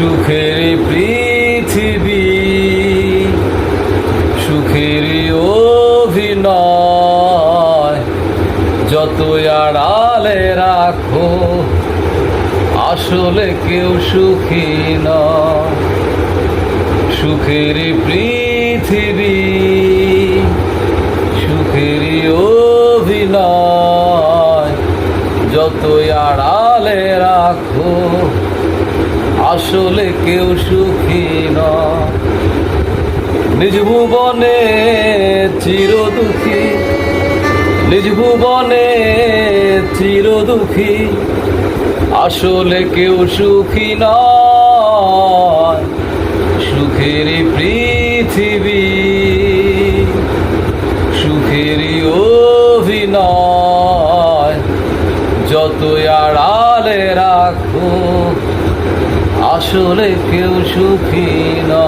সুখের পৃথিবী, সুখের অভিনয় যত আড়ালে রাখো, আসলে কেউ সুখী নয়। সুখের পৃথিবী, সুখের অভিনয় যত আড়ালে রাখো আসলে কেউ সুখী নয়। নিজ ভুবনে চির দুঃখী নিজ ভুবনে চির দুঃখী আসলে কেউ সুখী নয়। সুখের পৃথিবী। সুখের অভিনয়। যত আড়ালে রাখো আসলে কেউ সুখী না